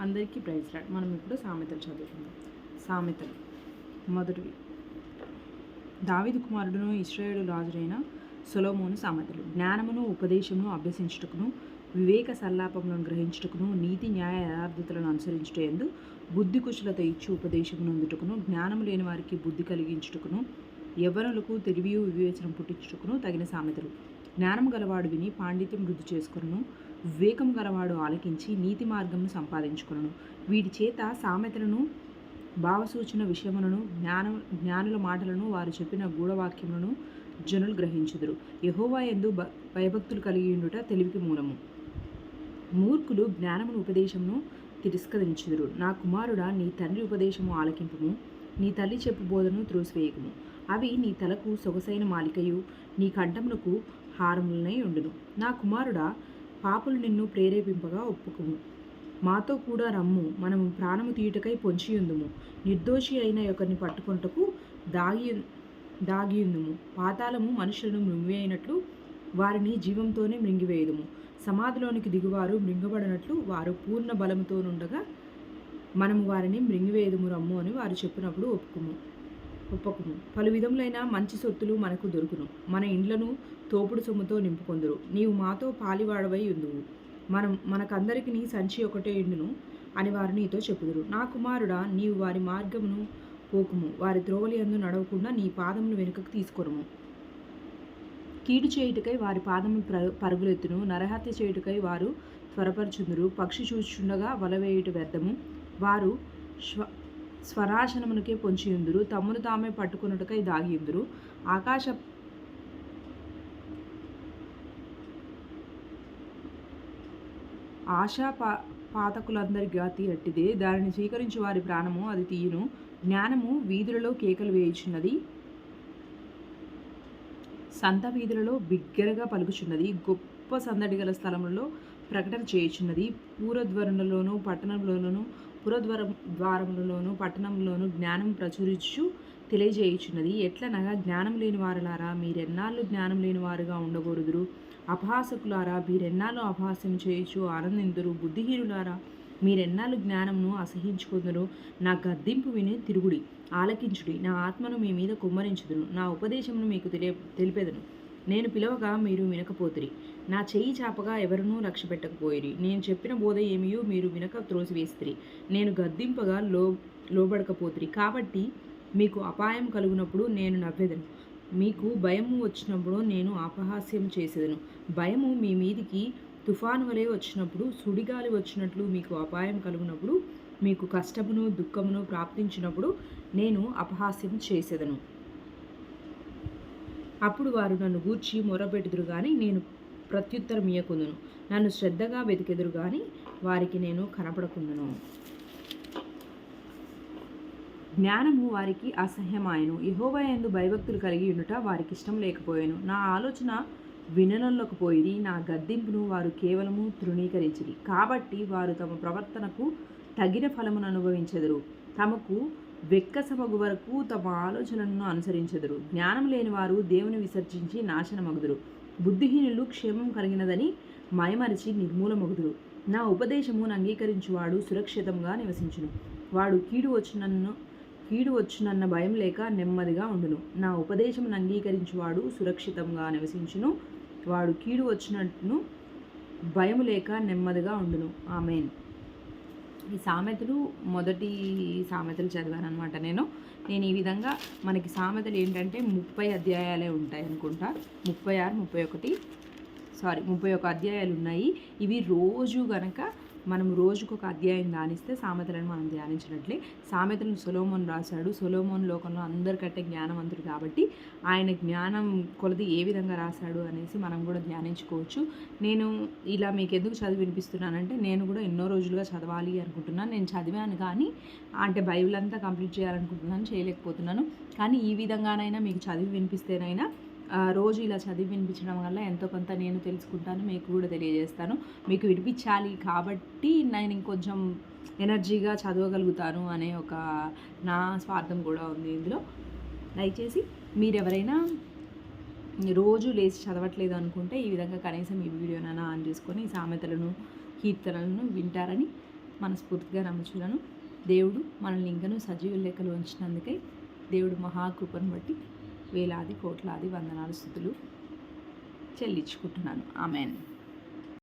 అందరికీ praise lord మనం ఇప్పుడు సామెతలు చదువుకుందాం. సామెతలు. మొదటివి. దావిదు కుమారుడును ఇస్రాయేలు రాజుడైన సొలోమోను సామెతలు. జ్ఞానమును ఉపదేశమును అభ్యసించుటకును వివేక సల్లాపములను గ్రహించుటకును నీతి న్యాయ యథార్థతలను అనుసరించుటయందు బుద్ధి కుశలత ఇచ్చి ఉపదేశమును అందుటకును జ్ఞానము లేని వారికి బుద్ధి కలిగించుటకును యవ్వనులకు తెలివియు వివేచనం పుట్టించుటకును తగిన సామెతలు. జ్ఞానం గలవాడు విని పాండిత్యం వృద్ధి చేసుకును వివేకం గలవాడు ఆలకించి నీతి మార్గమును సంపాదించుకొనును. వీటి చేత సామెతలను భావసూచన విషయములను జ్ఞాన జ్ఞానుల మాటలను వారు చెప్పిన గూఢవాక్యములను జనులు గ్రహించుదురు. యహోవా ఎందు భ భయభక్తులు కలిగి ఉండుట తెలివికి మూలము. మూర్ఖులు జ్ఞానమును ఉపదేశమును తిరస్కరించుదురు. నా కుమారుడా నీ తండ్రి ఉపదేశము ఆలకింపము. నీ తల్లి చెప్పు బోధను త్రోసివేయకము. అవి నీ తలకు సొగసైన మాలికయు నీ కంఠమునకు హారములనై ఉండును. నా కుమారుడా పాపులు నిన్ను ప్రేరేపింపగా ఒప్పుకుము. మాతో కూడా రమ్ము. మనము ప్రాణము తీయుటకై పొంచియుందుము. నిర్దోషి అయిన ఒకరిని పట్టుకుంటకు దాగి దాగియుందుము. పాతాళము మనుషులను మృంగివేయినట్లు వారిని జీవంతోనే మృంగివేయదుము సమాధిలోనికి దిగువారు మృంగబడినట్లు వారు పూర్ణ బలముతో నుండగా మనము వారిని మృంగివేయదుము రమ్ము అని వారు చెప్పినప్పుడు ఒప్పుకుము. ఒప్పకుము పలు విధములైన మంచి సొత్తులు మనకు దొరుకును. మన ఇండ్లను తోపుడు సొమ్ముతో నింపుకొందురు. నీవు మాతో పాలివాడవై ఉందువు మనం మనకందరికి నీ సంచి ఒకటే ఇండును అని వారు నీతో చెప్పుదురు. నా కుమారుడా నీవు వారి మార్గమును పోకుము. వారి త్రోవలి అందు నడవకుండా నీ పాదమును వెనుకకు తీసుకొనుము. కీడు చేయుటకై వారి పాదములు ప్ర పరుగులెత్తును. నరహత్య చేయుటకై వారు త్వరపరచుందురు. పక్షి చూచుండగా వలవేయుట వ్యర్థము. వారు స్వ స్వరాశనమునకే పొంచియుందురు తమ్మును తామే పట్టుకున్నట్టుకై దాగియుందురు ఆకాశ ఆశా పా పాతకులందరి గాతి అట్టిదే. దానిని స్వీకరించి వారి ప్రాణము అది తీయును. జ్ఞానము వీధులలో కేకలు వేయుచున్నది. సంత వీధులలో బిగ్గరగా పలుకుచున్నది. గొప్ప సందడి గల స్థలములలో ప్రకటన చేయుచున్నది. పూరధ్వరులలోను పట్టణంలోనూ పురద్వారం ద్వారములలోను పట్టణంలోను జ్ఞానం ప్రచురించు తెలియజేయుచున్నది. ఎట్లనగా జ్ఞానం లేని వారులారా మీరెన్నాళ్ళు జ్ఞానం లేని వారుగా ఉండకూడదురు? అపహాసకులారా మీరెన్నాళ్ళు అపహాస్యం చేయొచ్చు ఆనందిందురు? బుద్ధిహీనులారా మీరెన్నాళ్ళు జ్ఞానమును అసహించుకుందరు? నా గద్దింపు విని తిరుగుడి ఆలకించుడి. నా ఆత్మను మీ మీద కుమ్మరించుదును నా ఉపదేశమును మీకు తెలియ తెలిపెదను. నేను పిలవగా మీరు వినకపోతురి. నా చెయ్యి చాపగా ఎవరినూ లక్ష్య పెట్టకపోయిరి నేను చెప్పిన బోధ ఏమియో మీరు వినక త్రోసివేస్తిరి. నేను గద్దింపగా లో లోబడకపోతురి. కాబట్టి మీకు అపాయం కలుగునప్పుడు నేను నవ్వెదను. మీకు భయము వచ్చినప్పుడు నేను అపహాస్యం చేసేదను. భయము మీ మీదికి తుఫాను వలె వచ్చినప్పుడు సుడిగాలి వచ్చినట్లు మీకు అపాయం కలుగునప్పుడు మీకు కష్టమును దుఃఖమును ప్రాప్తించినప్పుడు నేను అపహాస్యం చేసేదను. అప్పుడు వారు నన్ను గూర్చి మొరపెట్టుదురు కానీ నేను ప్రత్యుత్తరం ఇయ్యకుందును నన్ను శ్రద్ధగా వెతికెదురు కానీ వారికి నేను కనపడకుందును జ్ఞానము వారికి అసహ్యమాయను. యహోవా ఎందు భయభక్తులు కలిగి ఉండుట వారికి ఇష్టం లేకపోయాను. నా ఆలోచన విననంలోకి పోయి నా గద్దింపును వారు కేవలము తృణీకరించిరి. కాబట్టి వారు తమ ప్రవర్తనకు తగిన ఫలమును అనుభవించెదరు. తమకు వెక్కసమగు వరకు తమ ఆలోచనలను అనుసరించెదరు. జ్ఞానం లేని వారు దేవుని విసర్జించి నాశనమగుదురు. బుద్ధిహీనులు క్షేమం కలిగినదని మయమరిచి నిర్మూలమగుదురు. నా ఉపదేశమును అంగీకరించువాడు సురక్షితంగా నివసించును. వాడు కీడు వచ్చినన్ను కీడు వచ్చునన్న భయం లేక నెమ్మదిగా ఉండును. నా ఉపదేశమును అంగీకరించువాడు సురక్షితంగా నివసించును. వాడు కీడు వచ్చినట్టును భయం లేక నెమ్మదిగా ఉండును. ఆమెన్. ఈ సామెతలు మొదటి సామెతలు చదివాను అనమాట నేను. నేను ఈ విధంగా మనకి సామెతలు ఏంటంటే ముప్పై అధ్యాయాలే ఉంటాయి అనుకుంటా. ముప్పై ఆరు ముప్పై ఒకటి సారీ ముప్పై ఒక అధ్యాయాలు ఉన్నాయి. ఇవి రోజు గనక మనం రోజుకు ఒక అధ్యాయం ధ్యానిస్తే సామెతలను మనం ధ్యానించినట్లే. సామెతలను సొలోమోన్ రాశాడు. సొలోమోన్ లోకంలో అందరికంటే జ్ఞానవంతుడు కాబట్టి ఆయన జ్ఞానం కొలది ఏ విధంగా రాశాడు అనేసి మనం కూడా ధ్యానించుకోవచ్చు. నేను ఇలా మీకు ఎందుకు చదివి వినిపిస్తున్నానంటే నేను కూడా ఎన్నో రోజులుగా చదవాలి అనుకుంటున్నాను. నేను చదివాను కానీ అంటే బైబిల్ అంతా కంప్లీట్ చేయాలనుకుంటున్నాను చేయలేకపోతున్నాను. కానీ ఈ విధంగానైనా మీకు చదివి వినిపిస్తేనైనా రోజు ఇలా చదివి వినిపించడం వల్ల ఎంతో కొంత నేను తెలుసుకుంటాను మీకు కూడా తెలియజేస్తాను. మీకు వినిపించాలి కాబట్టి నేను ఇంకొంచెం ఎనర్జీగా చదవగలుగుతాను అనే ఒక నా స్వార్థం కూడా ఉంది ఇందులో. దయచేసి మీరు ఎవరైనా రోజు లేచి చదవట్లేదు అనుకుంటే ఈ విధంగా కనీసం ఈ వీడియోనైనా ఆన్ చేసుకొని సామెతలను కీర్తనలను వింటారని మనస్ఫూర్తిగా నమ్ముచున్నాను. దేవుడు మనల్ని ఇంకనూ సజీవ లెక్కలు ఉంచినందుకై దేవుడు మహాకృపను బట్టి వేలాది కోట్లాది వందనాలు స్థుతులు చెల్లించుకుంటున్నాను. ఆమెన్.